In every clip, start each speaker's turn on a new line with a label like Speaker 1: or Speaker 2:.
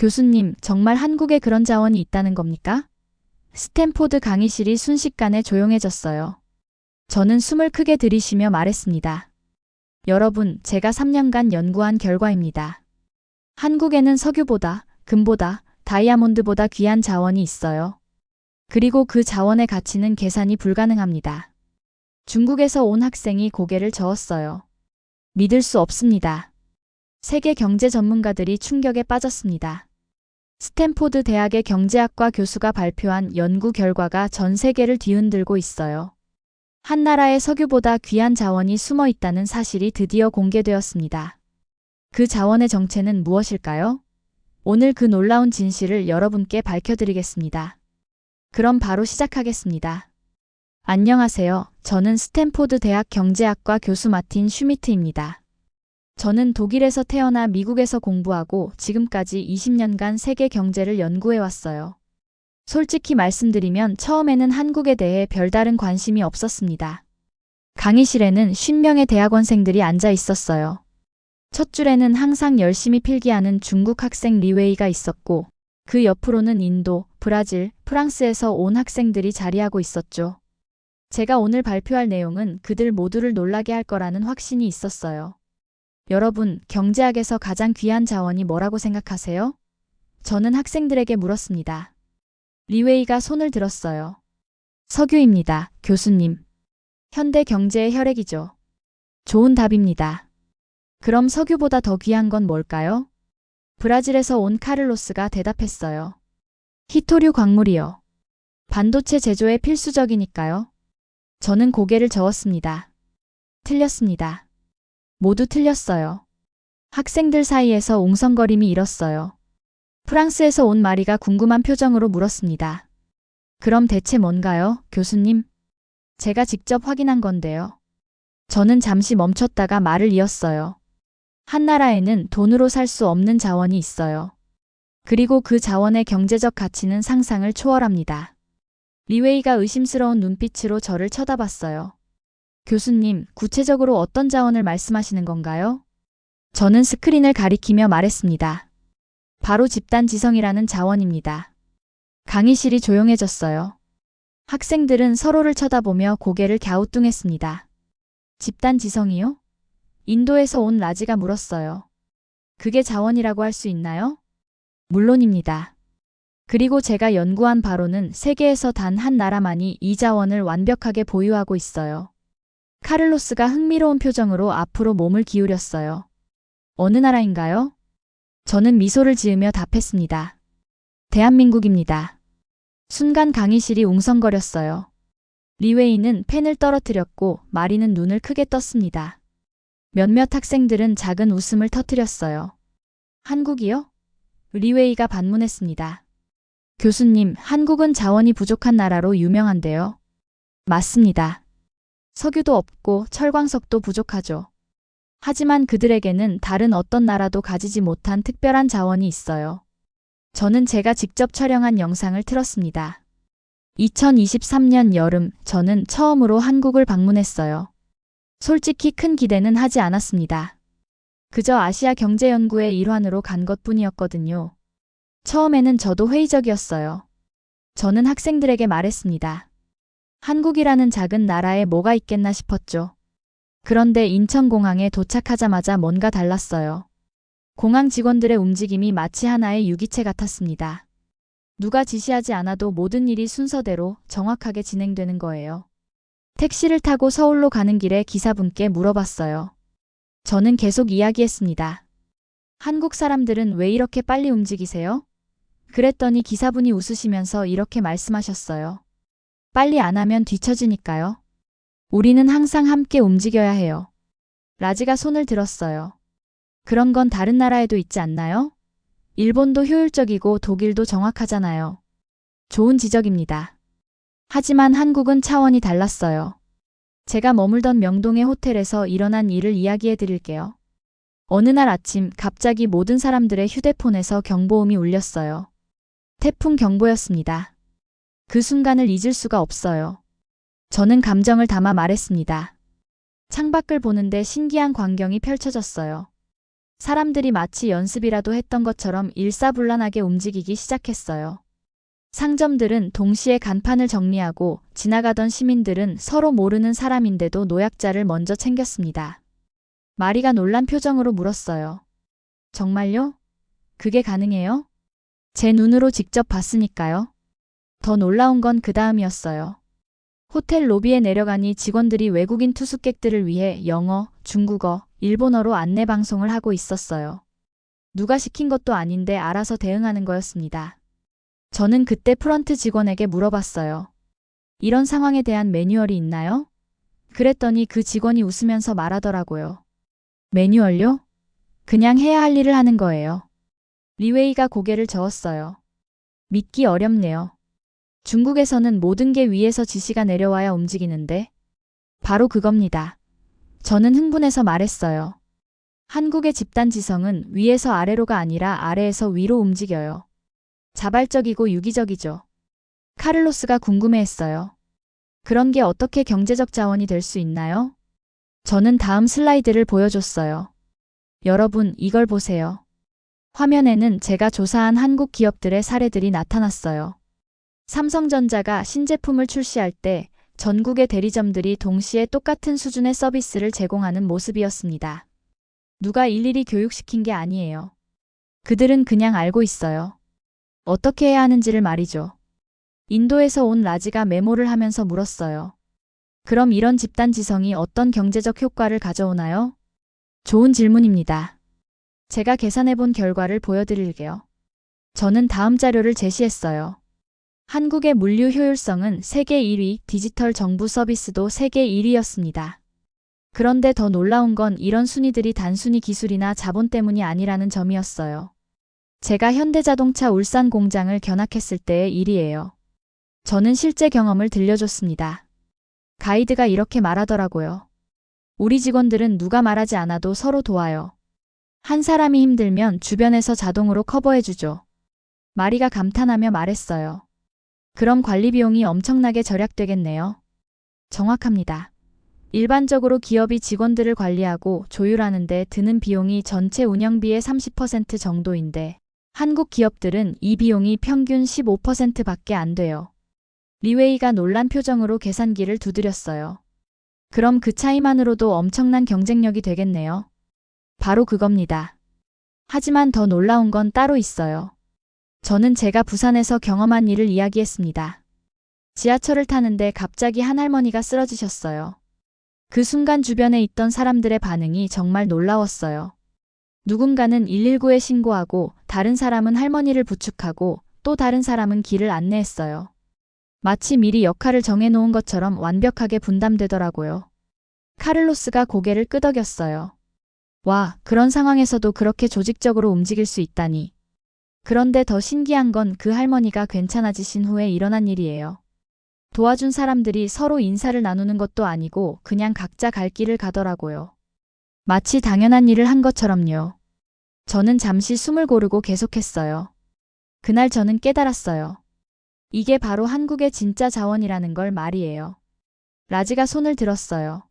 Speaker 1: 교수님, 정말 한국에 그런 자원이 있다는 겁니까? 스탠포드 강의실이 순식간에 조용해졌어요. 저는 숨을 크게 들이쉬며 말했습니다. 여러분, 제가 3년간 연구한 결과입니다. 한국에는 석유보다, 금보다, 다이아몬드보다 귀한 자원이 있어요. 그리고 그 자원의 가치는 계산이 불가능합니다. 중국에서 온 학생이 고개를 저었어요. 믿을 수 없습니다. 세계 경제 전문가들이 충격에 빠졌습니다. 스탠포드 대학의 경제학과 교수가 발표한 연구 결과가 전 세계를 뒤흔들고 있어요. 한 나라의 석유보다 귀한 자원이 숨어 있다는 사실이 드디어 공개되었습니다. 그 자원의 정체는 무엇일까요? 오늘 그 놀라운 진실을 여러분께 밝혀드리겠습니다. 그럼 바로 시작하겠습니다. 안녕하세요. 저는 스탠포드 대학 경제학과 교수 마틴 슈미트입니다. 저는 독일에서 태어나 미국에서 공부하고 지금까지 20년간 세계 경제를 연구해 왔어요. 솔직히 말씀드리면 처음에는 한국에 대해 별다른 관심이 없었습니다. 강의실에는 50명의 대학원생들이 앉아 있었어요. 첫 줄에는 항상 열심히 필기하는 중국 학생 리웨이가 있었고, 그 옆으로는 인도, 브라질, 프랑스에서 온 학생들이 자리하고 있었죠. 제가 오늘 발표할 내용은 그들 모두를 놀라게 할 거라는 확신이 있었어요. 여러분, 경제학에서 가장 귀한 자원이 뭐라고 생각하세요? 저는 학생들에게 물었습니다. 리웨이가 손을 들었어요. 석유입니다, 교수님. 현대 경제의 혈액이죠. 좋은 답입니다. 그럼 석유보다 더 귀한 건 뭘까요? 브라질에서 온 카를로스가 대답했어요. 히토류 광물이요. 반도체 제조에 필수적이니까요. 저는 고개를 저었습니다. 틀렸습니다. 모두 틀렸어요. 학생들 사이에서 웅성거림이 일었어요. 프랑스에서 온 마리가 궁금한 표정으로 물었습니다. 그럼 대체 뭔가요, 교수님? 제가 직접 확인한 건데요. 저는 잠시 멈췄다가 말을 이었어요. 한 나라에는 돈으로 살 수 없는 자원이 있어요. 그리고 그 자원의 경제적 가치는 상상을 초월합니다. 리웨이가 의심스러운 눈빛으로 저를 쳐다봤어요. 교수님, 구체적으로 어떤 자원을 말씀하시는 건가요? 저는 스크린을 가리키며 말했습니다. 바로 집단 지성이라는 자원입니다. 강의실이 조용해졌어요. 학생들은 서로를 쳐다보며 고개를 갸우뚱했습니다. 집단 지성이요? 인도에서 온 라지가 물었어요. 그게 자원이라고 할 수 있나요? 물론입니다. 그리고 제가 연구한 바로는 세계에서 단 한 나라만이 이 자원을 완벽하게 보유하고 있어요. 카를로스가 흥미로운 표정으로 앞으로 몸을 기울였어요. 어느 나라인가요? 저는 미소를 지으며 답했습니다. 대한민국입니다. 순간 강의실이 웅성거렸어요. 리웨이는 펜을 떨어뜨렸고 마리는 눈을 크게 떴습니다. 몇몇 학생들은 작은 웃음을 터뜨렸어요. 한국이요? 리웨이가 반문했습니다. 교수님, 한국은 자원이 부족한 나라로 유명한데요. 맞습니다. 석유도 없고 철광석도 부족하죠. 하지만 그들에게는 다른 어떤 나라도 가지지 못한 특별한 자원이 있어요. 저는 제가 직접 촬영한 영상을 틀었습니다. 2023년 여름 저는 처음으로 한국을 방문했어요. 솔직히 큰 기대는 하지 않았습니다. 그저 아시아 경제연구의 일환으로 간 것 뿐이었거든요. 처음에는 저도 회의적이었어요. 저는 학생들에게 말했습니다. 한국이라는 작은 나라에 뭐가 있겠나 싶었죠. 그런데 인천공항에 도착하자마자 뭔가 달랐어요. 공항 직원들의 움직임이 마치 하나의 유기체 같았습니다. 누가 지시하지 않아도 모든 일이 순서대로 정확하게 진행되는 거예요. 택시를 타고 서울로 가는 길에 기사분께 물어봤어요. 저는 계속 이야기했습니다. 한국 사람들은 왜 이렇게 빨리 움직이세요? 그랬더니 기사분이 웃으시면서 이렇게 말씀하셨어요. 빨리 안 하면 뒤처지니까요. 우리는 항상 함께 움직여야 해요. 라지가 손을 들었어요. 그런 건 다른 나라에도 있지 않나요? 일본도 효율적이고 독일도 정확하잖아요. 좋은 지적입니다. 하지만 한국은 차원이 달랐어요. 제가 머물던 명동의 호텔에서 일어난 일을 이야기해 드릴게요. 어느 날 아침 갑자기 모든 사람들의 휴대폰에서 경보음이 울렸어요. 태풍 경보였습니다. 그 순간을 잊을 수가 없어요. 저는 감정을 담아 말했습니다. 창밖을 보는데 신기한 광경이 펼쳐졌어요. 사람들이 마치 연습이라도 했던 것처럼 일사불란하게 움직이기 시작했어요. 상점들은 동시에 간판을 정리하고 지나가던 시민들은 서로 모르는 사람인데도 노약자를 먼저 챙겼습니다. 마리가 놀란 표정으로 물었어요. 정말요? 그게 가능해요? 제 눈으로 직접 봤으니까요. 더 놀라운 건 그 다음이었어요. 호텔 로비에 내려가니 직원들이 외국인 투숙객들을 위해 영어, 중국어, 일본어로 안내 방송을 하고 있었어요. 누가 시킨 것도 아닌데 알아서 대응하는 거였습니다. 저는 그때 프런트 직원에게 물어봤어요. 이런 상황에 대한 매뉴얼이 있나요? 그랬더니 그 직원이 웃으면서 말하더라고요. 매뉴얼요? 그냥 해야 할 일을 하는 거예요. 리웨이가 고개를 저었어요. 믿기 어렵네요. 중국에서는 모든 게 위에서 지시가 내려와야 움직이는데 바로 그겁니다. 저는 흥분해서 말했어요. 한국의 집단 지성은 위에서 아래로가 아니라 아래에서 위로 움직여요. 자발적이고 유기적이죠. 카를로스가 궁금해했어요. 그런 게 어떻게 경제적 자원이 될 수 있나요? 저는 다음 슬라이드를 보여줬어요. 여러분, 이걸 보세요. 화면에는 제가 조사한 한국 기업들의 사례들이 나타났어요. 삼성전자가 신제품을 출시할 때 전국의 대리점들이 동시에 똑같은 수준의 서비스를 제공하는 모습이었습니다. 누가 일일이 교육시킨 게 아니에요. 그들은 그냥 알고 있어요. 어떻게 해야 하는지를 말이죠. 인도에서 온 라지가 메모를 하면서 물었어요. 그럼 이런 집단 지성이 어떤 경제적 효과를 가져오나요? 좋은 질문입니다. 제가 계산해 본 결과를 보여드릴게요. 저는 다음 자료를 제시했어요. 한국의 물류 효율성은 세계 1위, 디지털 정부 서비스도 세계 1위였습니다. 그런데 더 놀라운 건 이런 순위들이 단순히 기술이나 자본 때문이 아니라는 점이었어요. 제가 현대자동차 울산 공장을 견학했을 때의 일이에요. 저는 실제 경험을 들려줬습니다. 가이드가 이렇게 말하더라고요. 우리 직원들은 누가 말하지 않아도 서로 도와요. 한 사람이 힘들면 주변에서 자동으로 커버해주죠. 마리가 감탄하며 말했어요. 그럼 관리 비용이 엄청나게 절약되겠네요. 정확합니다. 일반적으로 기업이 직원들을 관리하고 조율하는데 드는 비용이 전체 운영비의 30% 정도인데 한국 기업들은 이 비용이 평균 15% 밖에 안 돼요. 리웨이가 놀란 표정으로 계산기를 두드렸어요. 그럼 그 차이만으로도 엄청난 경쟁력이 되겠네요. 바로 그겁니다. 하지만 더 놀라운 건 따로 있어요. 저는 제가 부산에서 경험한 일을 이야기했습니다. 지하철을 타는데 갑자기 한 할머니가 쓰러지셨어요. 그 순간 주변에 있던 사람들의 반응이 정말 놀라웠어요. 누군가는 119에 신고하고 다른 사람은 할머니를 부축하고 또 다른 사람은 길을 안내했어요. 마치 미리 역할을 정해놓은 것처럼 완벽하게 분담되더라고요. 카를로스가 고개를 끄덕였어요. 와, 그런 상황에서도 그렇게 조직적으로 움직일 수 있다니. 그런데 더 신기한 건 그 할머니가 괜찮아지신 후에 일어난 일이에요. 도와준 사람들이 서로 인사를 나누는 것도 아니고 그냥 각자 갈 길을 가더라고요. 마치 당연한 일을 한 것처럼요. 저는 잠시 숨을 고르고 계속했어요. 그날 저는 깨달았어요. 이게 바로 한국의 진짜 자원이라는 걸 말이에요. 라지가 손을 들었어요.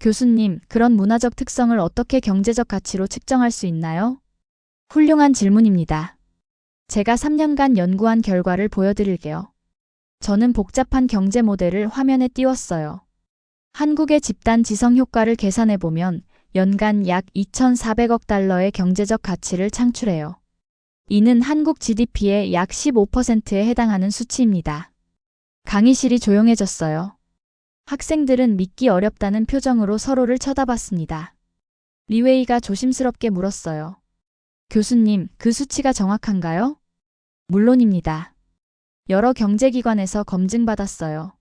Speaker 1: 교수님, 그런 문화적 특성을 어떻게 경제적 가치로 측정할 수 있나요? 훌륭한 질문입니다. 제가 3년간 연구한 결과를 보여드릴게요. 저는 복잡한 경제 모델을 화면에 띄웠어요. 한국의 집단 지성 효과를 계산해보면 연간 약 2,400억 달러의 경제적 가치를 창출해요. 이는 한국 GDP의 약 15%에 해당하는 수치입니다. 강의실이 조용해졌어요. 학생들은 믿기 어렵다는 표정으로 서로를 쳐다봤습니다. 리웨이가 조심스럽게 물었어요. 교수님, 그 수치가 정확한가요? 물론입니다. 여러 경제기관에서 검증받았어요.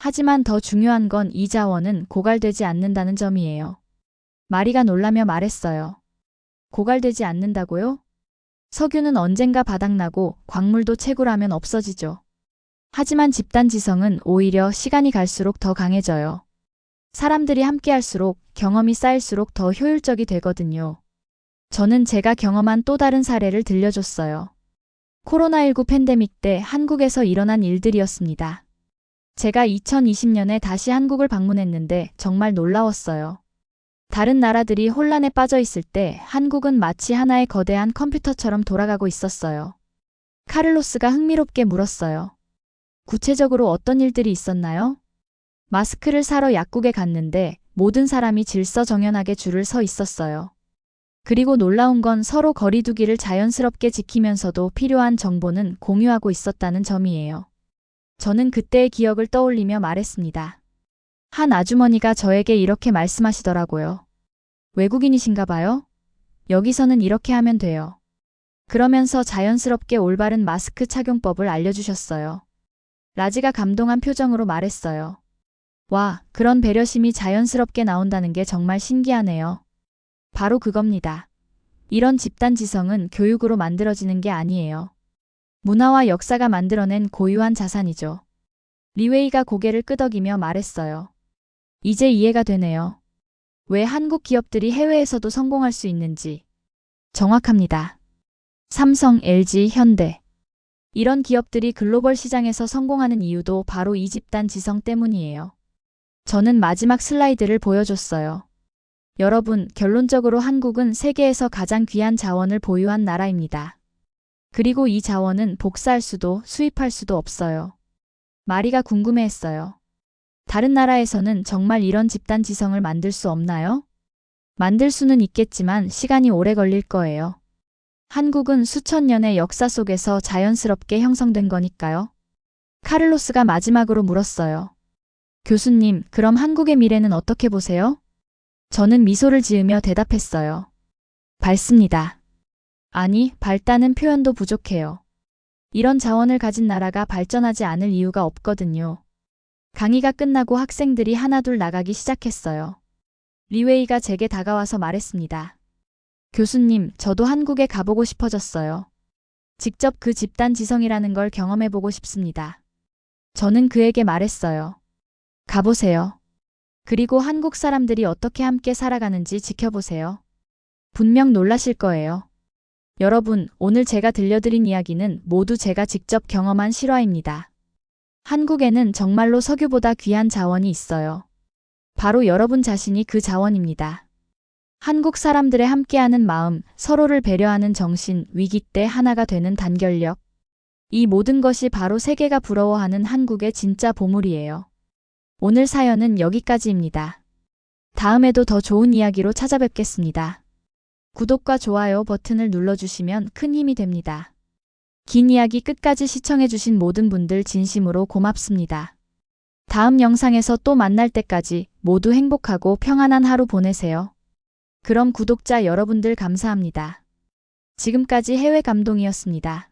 Speaker 1: 하지만 더 중요한 건 이 자원은 고갈되지 않는다는 점이에요. 마리가 놀라며 말했어요. 고갈되지 않는다고요? 석유는 언젠가 바닥나고 광물도 채굴하면 없어지죠. 하지만 집단 지성은 오히려 시간이 갈수록 더 강해져요. 사람들이 함께할수록 경험이 쌓일수록 더 효율적이 되거든요. 저는 제가 경험한 또 다른 사례를 들려줬어요. 코로나19 팬데믹 때 한국에서 일어난 일들이었습니다. 제가 2020년에 다시 한국을 방문했는데 정말 놀라웠어요. 다른 나라들이 혼란에 빠져 있을 때 한국은 마치 하나의 거대한 컴퓨터처럼 돌아가고 있었어요. 카를로스가 흥미롭게 물었어요. 구체적으로 어떤 일들이 있었나요? 마스크를 사러 약국에 갔는데 모든 사람이 질서정연하게 줄을 서 있었어요. 그리고 놀라운 건 서로 거리두기를 자연스럽게 지키면서도 필요한 정보는 공유하고 있었다는 점이에요. 저는 그때의 기억을 떠올리며 말했습니다. 한 아주머니가 저에게 이렇게 말씀하시더라고요. 외국인이신가 봐요? 여기서는 이렇게 하면 돼요. 그러면서 자연스럽게 올바른 마스크 착용법을 알려주셨어요. 라지가 감동한 표정으로 말했어요. 와, 그런 배려심이 자연스럽게 나온다는 게 정말 신기하네요. 바로 그겁니다. 이런 집단 지성은 교육으로 만들어지는 게 아니에요. 문화와 역사가 만들어낸 고유한 자산이죠. 리웨이가 고개를 끄덕이며 말했어요. 이제 이해가 되네요. 왜 한국 기업들이 해외에서도 성공할 수 있는지. 정확합니다. 삼성, LG, 현대. 이런 기업들이 글로벌 시장에서 성공하는 이유도 바로 이 집단 지성 때문이에요. 저는 마지막 슬라이드를 보여줬어요. 여러분, 결론적으로 한국은 세계에서 가장 귀한 자원을 보유한 나라입니다. 그리고 이 자원은 복사할 수도 수입할 수도 없어요. 마리가 궁금해했어요. 다른 나라에서는 정말 이런 집단 지성을 만들 수 없나요? 만들 수는 있겠지만 시간이 오래 걸릴 거예요. 한국은 수천 년의 역사 속에서 자연스럽게 형성된 거니까요. 카를로스가 마지막으로 물었어요. 교수님, 그럼 한국의 미래는 어떻게 보세요? 저는 미소를 지으며 대답했어요. 밝습니다. 아니, 밝다는 표현도 부족해요. 이런 자원을 가진 나라가 발전하지 않을 이유가 없거든요. 강의가 끝나고 학생들이 하나둘 나가기 시작했어요. 리웨이가 제게 다가와서 말했습니다. 교수님, 저도 한국에 가보고 싶어졌어요. 직접 그 집단 지성이라는 걸 경험해보고 싶습니다. 저는 그에게 말했어요. 가보세요. 그리고 한국 사람들이 어떻게 함께 살아가는지 지켜보세요. 분명 놀라실 거예요. 여러분, 오늘 제가 들려드린 이야기는 모두 제가 직접 경험한 실화입니다. 한국에는 정말로 석유보다 귀한 자원이 있어요. 바로 여러분 자신이 그 자원입니다. 한국 사람들의 함께하는 마음, 서로를 배려하는 정신, 위기 때 하나가 되는 단결력. 이 모든 것이 바로 세계가 부러워하는 한국의 진짜 보물이에요. 오늘 사연은 여기까지입니다. 다음에도 더 좋은 이야기로 찾아뵙겠습니다. 구독과 좋아요 버튼을 눌러주시면 큰 힘이 됩니다. 긴 이야기 끝까지 시청해주신 모든 분들 진심으로 고맙습니다. 다음 영상에서 또 만날 때까지 모두 행복하고 평안한 하루 보내세요. 그럼 구독자 여러분들 감사합니다. 지금까지 해외 감동이었습니다.